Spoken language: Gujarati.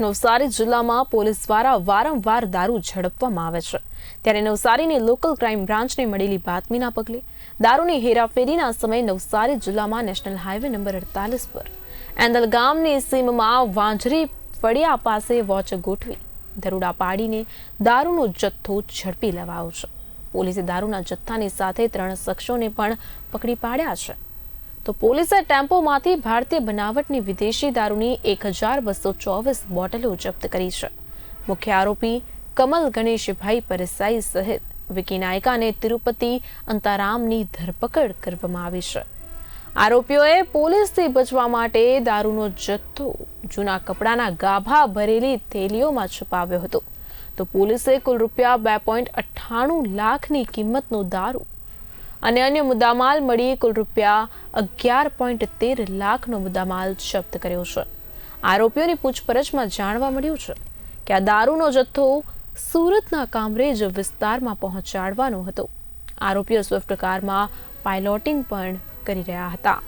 નવસારી જિલ્લામાં પોલીસ દ્વારા વારંવાર દારૂ ઝડપવામાં આવે છે. ત્યારે નવસારીની લોકલ ક્રાઇમ બ્રાન્ચને મળેલી બાતમીના પગલે દારૂની હેરાફેરીના સમયે નવસારી જિલ્લામાં નેશનલ હાઈવે નંબર અડતાલીસ પર એંદલ ગામની સીમમાં વાંજરી ફળિયા પાસે વોચ ગોઠવી દરોડા પાડીને દારૂનો જથ્થો ઝડપી લેવાયો છે. પોલીસે દારૂના જથ્થાની સાથે ત્રણ શખ્સોને પણ પકડી પાડ્યા છે. તો પોલીસે ટેમ્પોમાંથી ભારતીય બનાવટની વિદેશી દારૂની એક હજાર બસો ચોવીસ બોટલો જપ્ત કરી છે. મુખ્ય આરોપી કમલ ગણેશભાઈ પરસાઈ સહિત વિકી નાયકા અને તિરુપતિ અંતારામની ધરપકડ કરવામાં આવી છે. આરોપીઓએ પોલીસથી બચવા માટે દારૂનો જથ્થો, જૂના કપડાના ગાભા ભરેલી થેલીઓમાં છુપાવ્યો હતો. તો પોલીસે કુલ રૂપિયા બે પોઈન્ટ અઠ્ઠાણું લાખની કિંમતનો દારૂ અને અન્ય મુદ્દામાલ મળી કુલ રૂપિયા અગિયાર પોઈન્ટ તેર લાખનો મુદ્દામાલ જપ્ત કર્યો છે. આરોપીઓની પૂછપરછમાં જાણવા મળ્યું છે કે આ દારૂનો જથ્થો સુરતના કામરેજ વિસ્તારમાં પહોંચાડવાનો હતો. આરોપીઓ સ્વિફ્ટ કારમાં પાયલોટિંગ પણ કરી રહ્યા હતા.